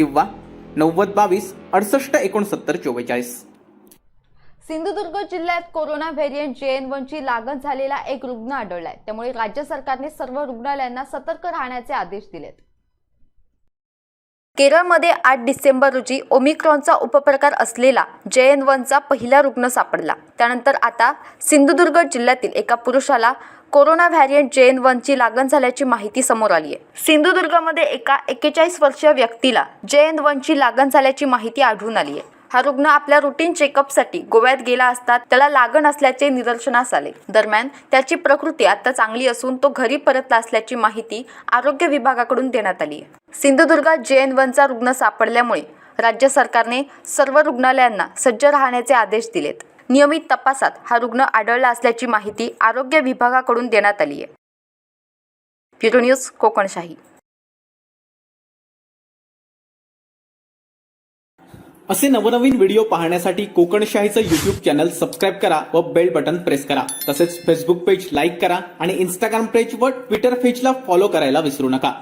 किंवा नव्वद बावीस अडसष्ट एकोणसत्तर चव्वेचाळीस सिंधुदुर्ग जिल्ह्यात corona variant J N one ची लागण झालेला एक रुग्ण आढळलाय. त्यामुळे राज्य सरकारने सर्व रुग्णालयांना सतर्क राहण्याचे आदेश दिलेत. केरळमध्ये आठ डिसेंबर रोजी ओमिक्रॉनचा उपप्रकार असलेला जे एन वनचा पहिला रुग्ण सापडला. त्यानंतर आता सिंधुदुर्ग जिल्ह्यातील एका पुरुषाला कोरोना व्हॅरियंट जे एन वनची लागण झाल्याची माहिती समोर आली आहे सिंधुदुर्गमध्ये एका एक्केचाळीस वर्षीय व्यक्तीला जे एन वनची लागण झाल्याची माहिती आढळून आली आहे हा रुग्ण आपल्या रुटीन चेकअपसाठी गोव्यात गेला असता त्याला लागण असल्याचे निदर्शनास आले. दरम्यान त्याची प्रकृती आता चांगली असून तो घरी परतला असल्याची माहिती आरोग्य विभागाकडून देण्यात आली आहे सिंधुदुर्गात जे एन वनचा रुग्ण सापडल्यामुळे राज्य सरकारने सर्व रुग्णालयांना सज्ज राहण्याचे आदेश दिलेत. नियमित तपासात हा रुग्ण आढळला असल्याची माहिती आरोग्य विभागाकडून देण्यात आली आहे. Bureau news Kokanshahi. असे नवनवीन व्हिडिओ पाहण्यासाठी कोकणशाहीचं युट्यूब चॅनल सबस्क्राईब करा व बेल बटन प्रेस करा. तसेच फेसबुक पेज लाईक करा आणि इंस्टाग्राम पेज व ट्विटर पेजला फॉलो करायला विसरू नका.